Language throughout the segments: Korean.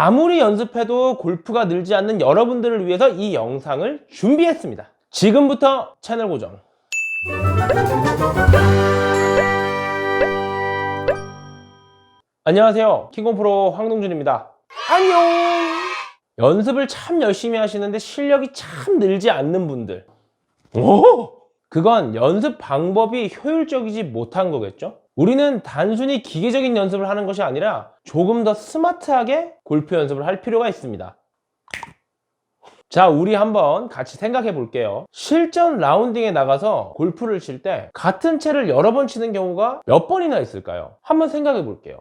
아무리 연습해도 골프가 늘지 않는 여러분들을 위해서 이 영상을 준비했습니다. 지금부터 채널 고정. 안녕하세요. 킹공프로 황동준입니다. 안녕! 연습을 참 열심히 하시는데 실력이 참 늘지 않는 분들. 오! 그건 연습 방법이 효율적이지 못한 거겠죠? 우리는 단순히 기계적인 연습을 하는 것이 아니라 조금 더 스마트하게 골프 연습을 할 필요가 있습니다. 자, 우리 한번 같이 생각해 볼게요. 실전 라운딩에 나가서 골프를 칠 때 같은 채를 여러 번 치는 경우가 몇 번이나 있을까요? 한번 생각해 볼게요.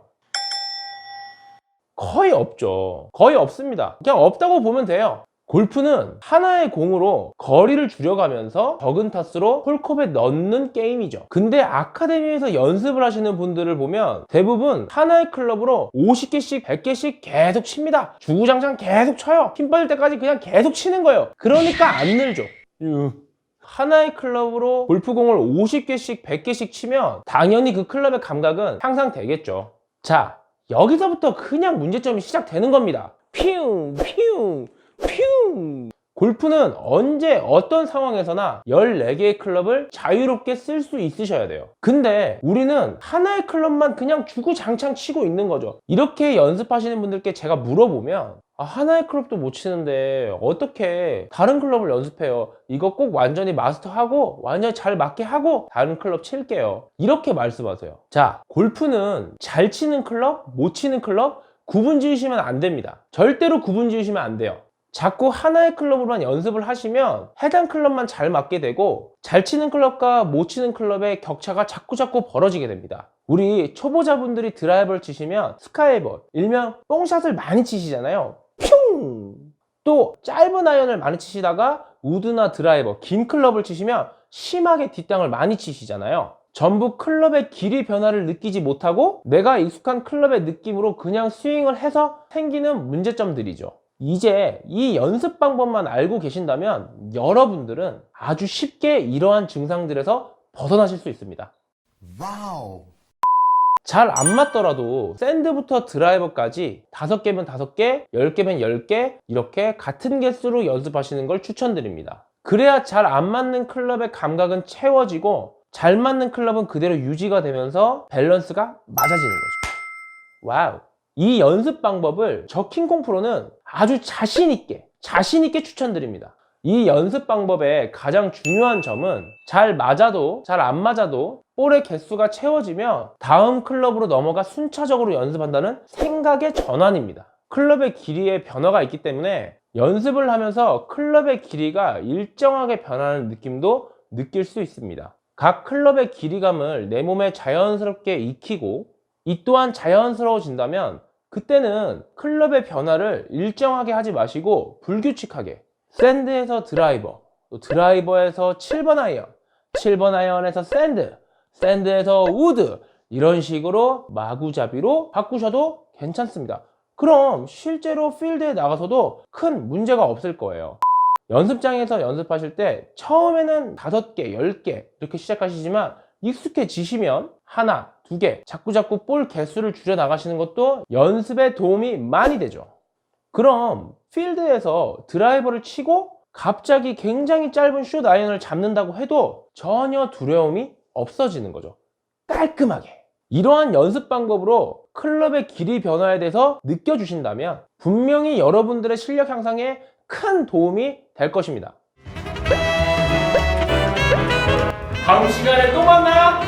거의 없죠. 거의 없습니다. 그냥 없다고 보면 돼요. 골프는 하나의 공으로 거리를 줄여가면서 적은 타수로 홀컵에 넣는 게임이죠. 근데 아카데미에서 연습을 하시는 분들을 보면 대부분 하나의 클럽으로 50개씩, 100개씩 계속 칩니다. 주구장창 계속 쳐요. 힘 빠질 때까지 그냥 계속 치는 거예요. 그러니까 안 늘죠. 유. 하나의 클럽으로 골프공을 50개씩, 100개씩 치면 당연히 그 클럽의 감각은 향상되겠죠. 자, 여기서부터 그냥 문제점이 시작되는 겁니다. 퓨, 퓨, 퓨. 골프는 언제 어떤 상황에서나 14개의 클럽을 자유롭게 쓸 수 있으셔야 돼요. 근데 우리는 하나의 클럽만 그냥 주구장창 치고 있는 거죠. 이렇게 연습하시는 분들께 제가 물어보면 아, 하나의 클럽도 못 치는데 어떻게 다른 클럽을 연습해요? 이거 꼭 완전히 마스터하고 완전히 잘 맞게 하고 다른 클럽 칠게요. 이렇게 말씀하세요. 자, 골프는 잘 치는 클럽, 못 치는 클럽 구분 지으시면 안 됩니다. 절대로 구분 지으시면 안 돼요. 자꾸 하나의 클럽으로만 연습을 하시면 해당 클럽만 잘 맞게 되고 잘 치는 클럽과 못 치는 클럽의 격차가 자꾸자꾸 벌어지게 됩니다. 우리 초보자분들이 드라이버를 치시면 스카이볼, 일명 뽕샷을 많이 치시잖아요. 퓨! 또 짧은 아이언을 많이 치시다가 우드나 드라이버, 긴 클럽을 치시면 심하게 뒷땅을 많이 치시잖아요. 전부 클럽의 길이 변화를 느끼지 못하고 내가 익숙한 클럽의 느낌으로 그냥 스윙을 해서 생기는 문제점들이죠. 이제 이 연습 방법만 알고 계신다면 여러분들은 아주 쉽게 이러한 증상들에서 벗어나실 수 있습니다. 와우. 잘 안 맞더라도 샌드부터 드라이버까지 5개면 5개, 10개면 10개 이렇게 같은 개수로 연습하시는 걸 추천드립니다. 그래야 잘 안 맞는 클럽의 감각은 채워지고 잘 맞는 클럽은 그대로 유지가 되면서 밸런스가 맞아지는 거죠. 와우. 이 연습 방법을 저 킹콩 프로는 아주 자신있게, 자신있게 추천드립니다. 이 연습 방법의 가장 중요한 점은 잘 맞아도 잘 안 맞아도 볼의 개수가 채워지며 다음 클럽으로 넘어가 순차적으로 연습한다는 생각의 전환입니다. 클럽의 길이에 변화가 있기 때문에 연습을 하면서 클럽의 길이가 일정하게 변하는 느낌도 느낄 수 있습니다. 각 클럽의 길이감을 내 몸에 자연스럽게 익히고 이 또한 자연스러워진다면 그때는 클럽의 변화를 일정하게 하지 마시고 불규칙하게 샌드에서 드라이버, 또 드라이버에서 7번 아이언, 7번 아이언에서 샌드, 샌드에서 우드 이런 식으로 마구잡이로 바꾸셔도 괜찮습니다. 그럼 실제로 필드에 나가서도 큰 문제가 없을 거예요. 연습장에서 연습하실 때 처음에는 5개, 10개 이렇게 시작하시지만 익숙해지시면 하나, 두 개, 자꾸자꾸 볼 개수를 줄여 나가시는 것도 연습에 도움이 많이 되죠. 그럼 필드에서 드라이버를 치고 갑자기 굉장히 짧은 슛 아이언을 잡는다고 해도 전혀 두려움이 없어지는 거죠. 깔끔하게. 이러한 연습 방법으로 클럽의 길이 변화에 대해서 느껴주신다면 분명히 여러분들의 실력 향상에 큰 도움이 될 것입니다. 다음 시간에 또 만나요!